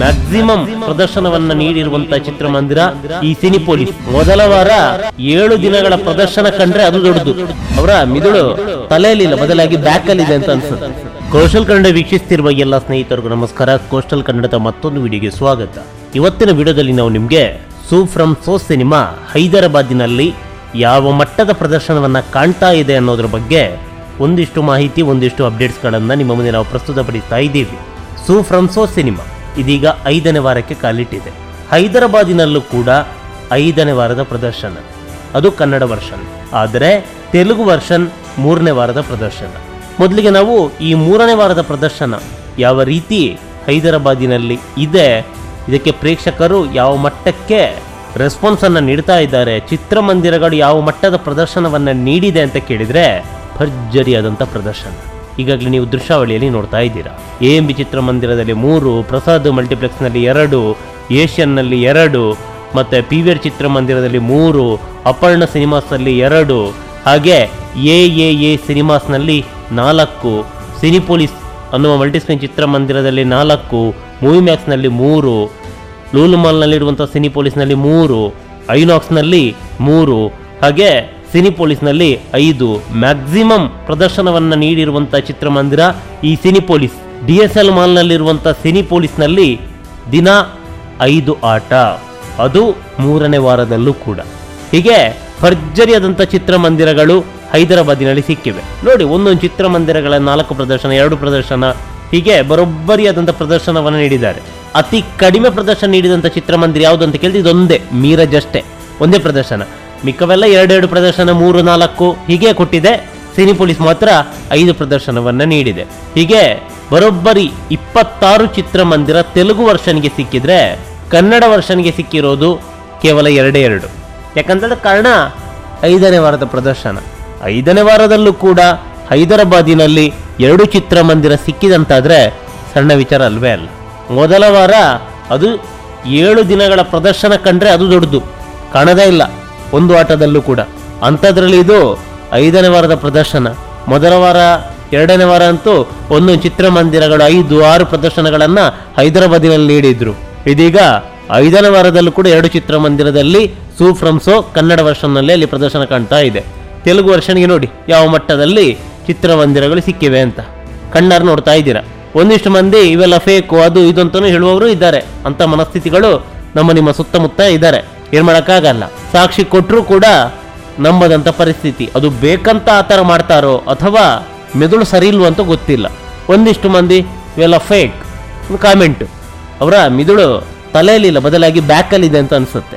Maximum ಪ್ರದರ್ಶನವನ್ನ ನೀಡಿರುವಂತಹ ಚಿತ್ರಮಂದಿರ ಈ ಸಿನಿಪೋಲಿಸ್ ಮೊದಲ ವಾರ ಏಳು ದಿನಗಳ ಪ್ರದರ್ಶನ ಕಂಡ್ರೆ ಅದು ದೊಡ್ಡದು. ಅವರ ಮಿದುಳು ತಲೆಯಲ್ಲಿಲ್ಲ, ಬದಲಾಗಿ ಬ್ಯಾಕ್ ಅಲ್ಲಿ ಇದೆ ಅಂತ ಅನ್ಸುತ್ತೆ. ಕೋಶಲ್ ಕನ್ನಡ ವೀಕ್ಷಿಸ್ತಿರುವ ಎಲ್ಲ ಸ್ನೇಹಿತರಿಗೂ ನಮಸ್ಕಾರ. ಕೋಸ್ಟಲ್ ಕನ್ನಡದ ಮತ್ತೊಂದು ವಿಡಿಯೋಗೆ ಸ್ವಾಗತ. ಇವತ್ತಿನ ವಿಡಿಯೋದಲ್ಲಿ ನಾವು ನಿಮಗೆ ಸೂ ಫ್ರಮ್ ಸೋ ಸಿನಿಮಾ ಹೈದರಾಬಾದಿನಲ್ಲಿ ಯಾವ ಮಟ್ಟದ ಪ್ರದರ್ಶನವನ್ನ ಕಾಣ್ತಾ ಇದೆ ಅನ್ನೋದ್ರ ಬಗ್ಗೆ ಒಂದಿಷ್ಟು ಮಾಹಿತಿ, ಒಂದಿಷ್ಟು ಅಪ್ಡೇಟ್ಸ್ಗಳನ್ನು ನಿಮ್ಮ ಮುಂದೆ ನಾವು ಪ್ರಸ್ತುತಪಡಿಸ್ತಾ ಇದ್ದೀವಿ. Su from So cinema. ಇದೀಗ ಐದನೇ ವಾರಕ್ಕೆ ಕಾಲಿಟ್ಟಿದೆ. ಹೈದರಾಬಾದಿನಲ್ಲೂ ಕೂಡ ಐದನೇ ವಾರದ ಪ್ರದರ್ಶನ. ಅದು ಕನ್ನಡ ವರ್ಷನ್. ಆದರೆ ತೆಲುಗು ವರ್ಷನ್ ಮೂರನೇ ವಾರದ ಪ್ರದರ್ಶನ. ಮೊದಲಿಗೆ ನಾವು ಈ ಮೂರನೇ ವಾರದ ಪ್ರದರ್ಶನ ಯಾವ ರೀತಿ ಹೈದರಾಬಾದಿನಲ್ಲಿ ಇದೆ, ಇದಕ್ಕೆ ಪ್ರೇಕ್ಷಕರು ಯಾವ ಮಟ್ಟಕ್ಕೆ ರೆಸ್ಪಾನ್ಸನ್ನು ನೀಡ್ತಾ ಇದ್ದಾರೆ, ಚಿತ್ರಮಂದಿರಗಳು ಯಾವ ಮಟ್ಟದ ಪ್ರದರ್ಶನವನ್ನು ನೀಡಿದೆ ಅಂತ ಕೇಳಿದ್ರೆ ಭರ್ಜರಿಯಾದಂಥ ಪ್ರದರ್ಶನ. ಈಗಾಗಲೇ ನೀವು ದೃಶ್ಯಾವಳಿಯಲ್ಲಿ ನೋಡ್ತಾ ಇದ್ದೀರಾ. ಎ ಎಂ ಬಿ ಚಿತ್ರಮಂದಿರದಲ್ಲಿ ಮೂರು, ಪ್ರಸಾದ್ ಮಲ್ಟಿಪ್ಲೆಕ್ಸ್ನಲ್ಲಿ ಎರಡು, ಏಷ್ಯನ್ನಲ್ಲಿ ಎರಡು, ಮತ್ತು ಪಿ ವಿ ಆರ್ ಚಿತ್ರಮಂದಿರದಲ್ಲಿ ಮೂರು, ಅಪರ್ಣ ಸಿನಿಮಾಸ್ನಲ್ಲಿ ಎರಡು, ಹಾಗೆ ಎ ಎ ಎ ಸಿನಿಮಾಸ್ನಲ್ಲಿ ನಾಲ್ಕು, ಸಿನಿಪೋಲಿಸ್ ಅನ್ನುವ ಮಲ್ಟಿಸ್ಕ್ರೀನ್ ಚಿತ್ರಮಂದಿರದಲ್ಲಿ ನಾಲ್ಕು, ಮೂವಿ ಮ್ಯಾಕ್ಸ್ನಲ್ಲಿ ಮೂರು ಲೂಲು ಮಾಲ್ನಲ್ಲಿರುವಂಥ ಸಿನಿಪೋಲಿಸ್ನಲ್ಲಿ ಮೂರು ಐನಾಕ್ಸ್ನಲ್ಲಿ ಮೂರು, ಹಾಗೆ ಸಿನಿಪೋಲಿಸ್ನಲ್ಲಿ ಐದು ಮ್ಯಾಕ್ಸಿಮಮ್ ಪ್ರದರ್ಶನವನ್ನ ನೀಡಿರುವಂಥ ಚಿತ್ರಮಂದಿರ ಈ ಸಿನಿಪೋಲಿಸ್. ಡಿ ಎಸ್ ಎಲ್ ಮಾಲ್ನಲ್ಲಿರುವಂಥ ಸಿನಿಪೋಲಿಸ್ನಲ್ಲಿ ದಿನ ಐದು ಆಟ. ಅದು ಮೂರನೇ ವಾರದಲ್ಲೂ ಕೂಡ. ಹೀಗೆ ಭರ್ಜರಿಯಾದಂಥ ಚಿತ್ರಮಂದಿರಗಳು ಹೈದರಾಬಾದಿನಲ್ಲಿ ಸಿಕ್ಕಿವೆ. ನೋಡಿ, ಒಂದೊಂದು ಚಿತ್ರಮಂದಿರಗಳ ನಾಲ್ಕು ಪ್ರದರ್ಶನ, ಎರಡು ಪ್ರದರ್ಶನ, ಹೀಗೆ ಬರೋಬ್ಬರಿಯಾದಂಥ ಪ್ರದರ್ಶನವನ್ನು ನೀಡಿದ್ದಾರೆ. ಅತಿ ಕಡಿಮೆ ಪ್ರದರ್ಶನ ನೀಡಿದಂಥ ಚಿತ್ರಮಂದಿರ ಯಾವುದು ಅಂತ ಕೇಳಿದ್ರೆ ಇದೊಂದೇ, ಮೀರಜ್ ಅಷ್ಟೇ. ಒಂದೇ ಪ್ರದರ್ಶನ. ಮಿಕ್ಕವೆಲ್ಲ ಎರಡೆರಡು ಪ್ರದರ್ಶನ ಮೂರು ನಾಲ್ಕು ಹೀಗೆ ಕೊಟ್ಟಿದೆ. ಸಿನಿಪೊಲೀಸ್ ಮಾತ್ರ ಐದು ಪ್ರದರ್ಶನವನ್ನ ನೀಡಿದೆ. ಹೀಗೆ ಬರೋಬ್ಬರಿ ಇಪ್ಪತ್ತಾರು ಚಿತ್ರಮಂದಿರ ತೆಲುಗು ವರ್ಷನ್ಗೆ ಸಿಕ್ಕಿದ್ರೆ ಕನ್ನಡ ವರ್ಷನ್ಗೆ ಸಿಕ್ಕಿರೋದು ಕೇವಲ ಎರಡೇ ಎರಡು. ಯಾಕಂತಂದ್ರೆ ಕಾರಣ ಐದನೇ ವಾರದ ಪ್ರದರ್ಶನ. ಐದನೇ ವಾರದಲ್ಲೂ ಕೂಡ ಹೈದರಾಬಾದಿನಲ್ಲಿ ಎರಡು ಚಿತ್ರಮಂದಿರ ಸಿಕ್ಕಿದಂತಾದ್ರೆ ಸಣ್ಣ ವಿಚಾರ ಅಲ್ವೇ ಅಲ್ಲ. ಮೊದಲ ವಾರ ಅದು ಏಳು ದಿನಗಳ ಪ್ರದರ್ಶನ ಕಂಡ್ರೆ ಅದು ದೊಡ್ಡದು. ಕಾಣದೇ ಇಲ್ಲ. ಒಂದು ಆಟದಲ್ಲೂ ಕೂಡ. ಅಂಥದ್ರಲ್ಲಿ ಇದು ಐದನೇ ವಾರದ ಪ್ರದರ್ಶನ. ಮೊದಲ ವಾರ, ಎರಡನೇ ವಾರ ಅಂತೂ ಒಂದು ಚಿತ್ರಮಂದಿರಗಳು, ಐದು, ಆರು ಪ್ರದರ್ಶನಗಳನ್ನು ಹೈದರಾಬಾದಿನಲ್ಲಿ ನೀಡಿದ್ರು. ಇದೀಗ ಐದನೇ ವಾರದಲ್ಲೂ ಕೂಡ ಎರಡು ಚಿತ್ರಮಂದಿರದಲ್ಲಿ ಸೂ ಫ್ರಮ್ ಸೋ ಕನ್ನಡ ವರ್ಷನ್ನಲ್ಲಿ ಅಲ್ಲಿ ಪ್ರದರ್ಶನ ಕಾಣ್ತಾ ಇದೆ. ತೆಲುಗು ವರ್ಷನಿಗೆ ನೋಡಿ, ಯಾವ ಮಟ್ಟದಲ್ಲಿ ಚಿತ್ರಮಂದಿರಗಳು ಸಿಕ್ಕಿವೆ ಅಂತ. ಕಣ್ಣಾರು ನೋಡ್ತಾ ಇದ್ದೀರಾ? ಒಂದಿಷ್ಟು ಮಂದಿ ಇವೆಲ್ಲ ಫೇಕು ಅದು ಇದು ಅಂತಲೂ ಹೇಳುವವರು ಇದ್ದಾರೆ. ಅಂತ ಮನಸ್ಥಿತಿಗಳು ನಮ್ಮ ನಿಮ್ಮ ಸುತ್ತಮುತ್ತ ಇದ್ದಾರೆ. ಏನ್ ಮಾಡೋಕ್ಕಾಗಲ್ಲ. ಸಾಕ್ಷಿ ಕೊಟ್ಟರೂ ಕೂಡ ನಂಬದಂತ ಪರಿಸ್ಥಿತಿ. ಅದು ಬೇಕಂತ ಆ ಥರ ಮಾಡ್ತಾರೋ ಅಥವಾ ಮೆದುಳು ಸರಿ ಇಲ್ವೋ ಅಂತ ಗೊತ್ತಿಲ್ಲ. ಒಂದಿಷ್ಟು ಮಂದಿ ಇವೆಲ್ಲ ಫೇಕ್ ಕಾಮೆಂಟ್ ಅವರ ಮಿದುಳು ತಲೆಯಲ್ಲಿಲ್ಲ, ಬದಲಾಗಿ ಬ್ಯಾಕಲ್ಲಿದೆ ಅಂತ ಅನ್ಸುತ್ತೆ.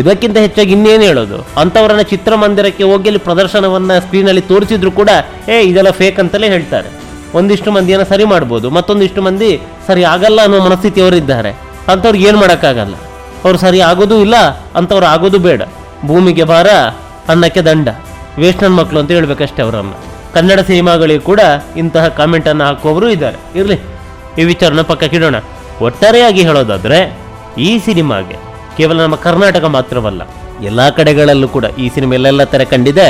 ಇದಕ್ಕಿಂತ ಹೆಚ್ಚಾಗಿ ಇನ್ನೇನು ಹೇಳೋದು? ಅಂಥವ್ರನ್ನ ಚಿತ್ರಮಂದಿರಕ್ಕೆ ಹೋಗಿ ಅಲ್ಲಿ ಪ್ರದರ್ಶನವನ್ನು ಸ್ಕ್ರೀನಲ್ಲಿ ತೋರಿಸಿದ್ರು ಕೂಡ, ಏ, ಇದೆಲ್ಲ ಫೇಕ್ ಅಂತಲೇ ಹೇಳ್ತಾರೆ. ಒಂದಿಷ್ಟು ಮಂದಿಯನ್ನ ಸರಿ ಮಾಡ್ಬೋದು. ಮತ್ತೊಂದಿಷ್ಟು ಮಂದಿ, ಸರಿ, ಆಗಲ್ಲ ಅನ್ನೋ ಮನಸ್ಥಿತಿಯವರಿದ್ದಾರೆ ಅಂಥವ್ರಿಗೆ ಏನು ಮಾಡೋಕ್ಕಾಗಲ್ಲ. ಅವ್ರು ಸರಿ ಆಗೋದು ಇಲ್ಲ ಅಂಥವ್ರು ಆಗೋದು ಬೇಡ. ಭೂಮಿಗೆ ಭಾರ, ಅನ್ನಕ್ಕೆ ದಂಡ. ನನ್ನ ಮಕ್ಕಳು ಅಂತ ಹೇಳ್ಬೇಕಷ್ಟೇ ಅವರನ್ನು ಕನ್ನಡ ಸಿನಿಮಾಗಳಿಗೆ ಕೂಡ ಇಂತಹ ಕಾಮೆಂಟನ್ನು ಹಾಕುವವರು ಇದ್ದಾರೆ. ಇರಲಿ, ಈ ವಿಚಾರನ ಪಕ್ಕಕ್ಕಿಡೋಣ ಒಟ್ಟಾರೆಯಾಗಿ ಹೇಳೋದಾದರೆ, ಈ ಸಿನಿಮಾಗೆ ಕೇವಲ ನಮ್ಮ ಕರ್ನಾಟಕ ಮಾತ್ರವಲ್ಲ, ಎಲ್ಲ ಕಡೆಗಳಲ್ಲೂ ಕೂಡ ಈ ಸಿನಿಮಾ ಎಲ್ಲೆಲ್ಲ ತರ ಕಂಡಿದೆ.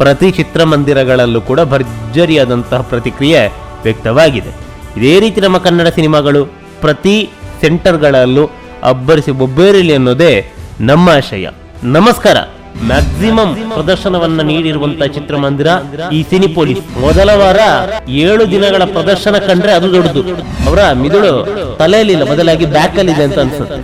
ಪ್ರತಿ ಚಿತ್ರಮಂದಿರಗಳಲ್ಲೂ ಕೂಡ ಭರ್ಜರಿಯಾದಂತಹ ಪ್ರತಿಕ್ರಿಯೆ ವ್ಯಕ್ತವಾಗಿದೆ. ಇದೇ ರೀತಿ ನಮ್ಮ ಕನ್ನಡ ಸಿನಿಮಾಗಳು ಪ್ರತಿ ಸೆಂಟರ್ಗಳಲ್ಲೂ ಅಬ್ಬರಿಸಿ ಬೊಬ್ಬೇರಿಲಿ ಅನ್ನೋದೇ ನಮ್ಮ ಆಶಯ. ನಮಸ್ಕಾರ. ಮ್ಯಾಕ್ಸಿಮಮ್ ಪ್ರದರ್ಶನವನ್ನ ನೀಡಿರುವಂತ ಚಿತ್ರಮಂದಿರ ಈ ಸಿನಿಪೋಲಿಸ್ ಮೊದಲ ವಾರ ಏಳು ದಿನಗಳ ಪ್ರದರ್ಶನ ಕಂಡ್ರೆ ಅದು ದೊಡ್ಡದು. ಅವರ ಮಿದುಳು ತಲೆಯಲ್ಲಿಲ್ಲ, ಬದಲಾಗಿ ಬ್ಯಾಕ್ ಅಲ್ಲಿ ಇದೆ ಅಂತ ಅನ್ಸುತ್ತೆ.